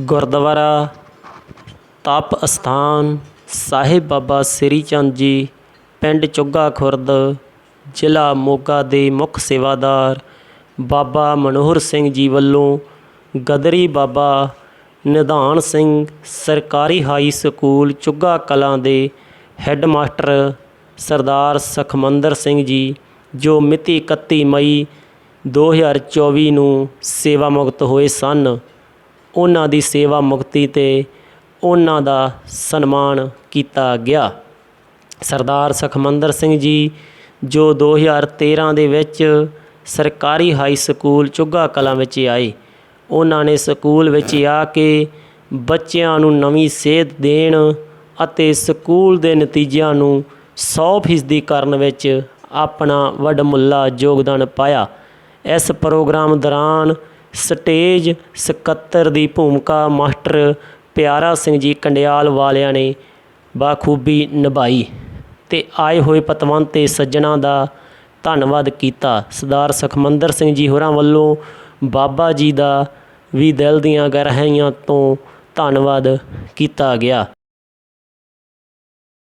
ਗੁਰਦੁਆਰਾ ਤਪ ਅਸਥਾਨ ਸਾਹਿਬ ਬਾਬਾ ਸ੍ਰੀ ਚੰਦ ਜੀ, ਪਿੰਡ ਚੁੱਗਾ ਖੁਰਦ, ਜ਼ਿਲ੍ਹਾ ਮੋਗਾ ਦੇ ਮੁੱਖ ਸੇਵਾਦਾਰ ਬਾਬਾ ਮਨੋਹਰ ਸਿੰਘ ਜੀ ਵੱਲੋਂ ਗਦਰੀ ਬਾਬਾ ਨਿਧਾਨ ਸਿੰਘ ਸਰਕਾਰੀ ਹਾਈ ਸਕੂਲ ਚੁੱਗਾ ਕਲਾਂ ਦੇ ਹੈੱਡ ਮਾਸਟਰ ਸਰਦਾਰ ਸਖਮੰਦਰ ਸਿੰਘ ਜੀ, ਜੋ ਮਿਤੀ 31 ਮਈ 2024 ਨੂੰ ਸੇਵਾ ਮੁਕਤ ਹੋਏ ਸਨ। ਉਹਨਾਂ ਦੀ ਸੇਵਾ ਮੁਕਤੀ ਤੇ ਉਹਨਾਂ ਦਾ ਸਨਮਾਨ ਕੀਤਾ ਗਿਆ। ਸਰਦਾਰ ਸੁਖਮੰਦਰ ਸਿੰਘ ਜੀ, ਜੋ 2013 ਦੇ ਵਿੱਚ ਸਰਕਾਰੀ ਹਾਈ ਸਕੂਲ ਚੁੱਗਾ ਕਲਾਂ ਵਿੱਚ ਆਏ, ਉਹਨਾਂ ਨੇ ਸਕੂਲ ਵਿੱਚ ਆ ਕੇ ਬੱਚਿਆਂ ਨੂੰ ਨਵੀਂ ਸੇਧ ਦੇਣ ਅਤੇ ਸਕੂਲ ਦੇ ਨਤੀਜਿਆਂ ਨੂੰ 100% ਕਰਨ ਵਿੱਚ ਆਪਣਾ ਵੱਡਮੁੱਲਾ ਯੋਗਦਾਨ ਪਾਇਆ। ਇਸ ਪ੍ਰੋਗਰਾਮ ਦੌਰਾਨ ਸਟੇਜ ਸਕੱਤਰ ਦੀ ਭੂਮਿਕਾ ਮਾਸਟਰ ਪਿਆਰਾ ਸਿੰਘ ਜੀ ਕੰਡਿਆਲ ਵਾਲਿਆਂ ਨੇ ਬਾਖੂਬੀ ਨਿਭਾਈ ਤੇ ਆਏ ਹੋਏ ਪਤਵੰਤ ਤੇ ਸੱਜਣਾ ਦਾ ਧੰਨਵਾਦ ਕੀਤਾ। ਸਰਦਾਰ ਸੁਖਮੰਦਰ ਸਿੰਘ ਜੀ ਹੋਰਾਂ ਵੱਲੋਂ ਬਾਬਾ ਜੀ ਦਾ ਵੀ ਦਿਲ ਦੀਆਂ ਗਹਿਰਾਈਆਂ ਤੋਂ ਧੰਨਵਾਦ ਕੀਤਾ ਗਿਆ।